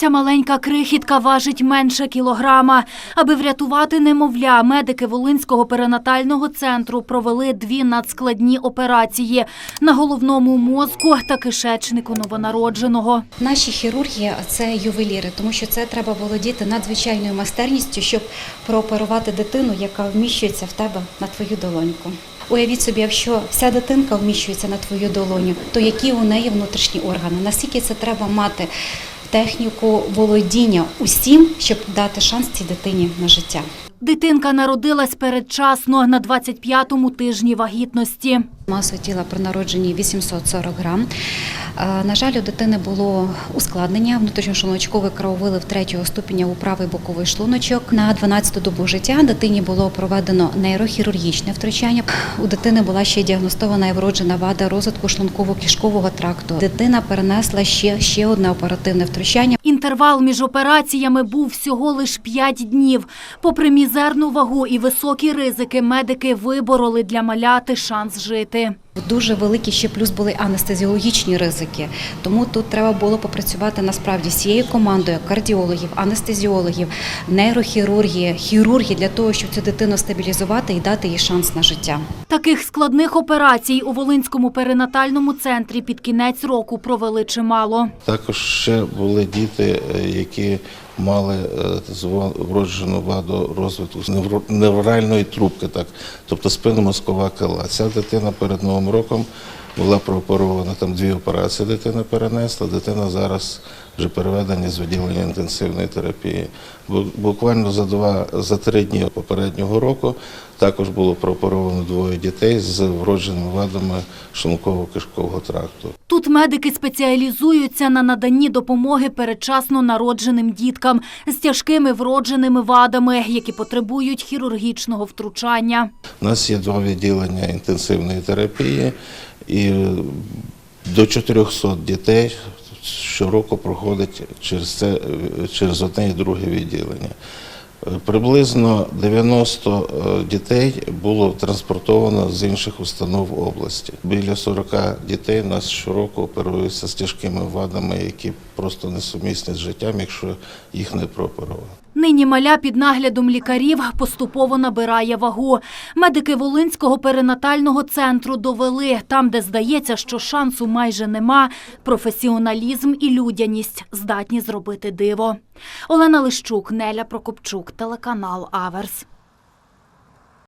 Ця маленька крихітка важить менше кілограма. Аби врятувати немовля, медики Волинського перинатального центру провели дві надскладні операції на головному мозку та кишечнику новонародженого. Наші хірурги це ювеліри, тому що це треба володіти надзвичайною майстерністю, щоб прооперувати дитину, яка вміщується в тебе на твою долоньку. Уявіть собі, якщо вся дитинка вміщується на твою долоню, то які у неї внутрішні органи? Наскільки це треба мати техніку володіння усім, щоб дати шанс цій дитині на життя? Дитинка народилась передчасно на 25-му тижні вагітності. Масу тіла при народженні 840 грам. Е, На жаль, у дитини було ускладнення внутрішньошлуночковий крововилив третього ступеня у правий боковий шлуночок. На 12-ту добу життя дитині було проведено нейрохірургічне втручання. У дитини була ще діагностована і вроджена вада розвитку шлунково-кишкового тракту. Дитина перенесла ще, ще одне оперативне втручання. Інтервал між операціями був всього лише 5 днів. Попри мізерну вагу і високі ризики, медики вибороли для маляти шанс жити. Дуже великі ще плюс були анестезіологічні ризики. Тому тут треба було попрацювати насправді з цією командою кардіологів, анестезіологів, нейрохірургії, хірургів для того, щоб цю дитину стабілізувати і дати їй шанс на життя. Таких складних операцій у Волинському перинатальному центрі під кінець року провели чимало. Також ще були діти, е, які мали е, вроджену ваду розвитку невральної трубки, так, тобто спинномозкова кила. Ця дитина перед Новим роком була прооперована, там дві операції дитина перенесла. Дитина зараз вже переведена з відділення інтенсивної терапії. Буквально за два за три дні попереднього року також було прооперовано двоє дітей з вродженими вадами шлунково-кишкового тракту. Тут медики спеціалізуються на наданні допомоги передчасно народженим діткам з тяжкими вродженими вадами, які потребують хірургічного втручання. У нас є два відділення інтенсивної терапії, і е, до 400 дітей щороку проходить через це е, через одне і друге відділення. Е, Приблизно 90 е, дітей було транспортовано з інших установ області. Біля 40 дітей нас щороку оперуються з тяжкими вадами, які просто несумісні з життям, якщо їх не прооперувати. Нині маля під наглядом лікарів поступово набирає вагу. Медики Волинського перинатального центру довели, там, де здається, що шансу майже нема, професіоналізм і людяність здатні зробити диво. Олена Лищук, Неля Прокопчук, телеканал Аверс.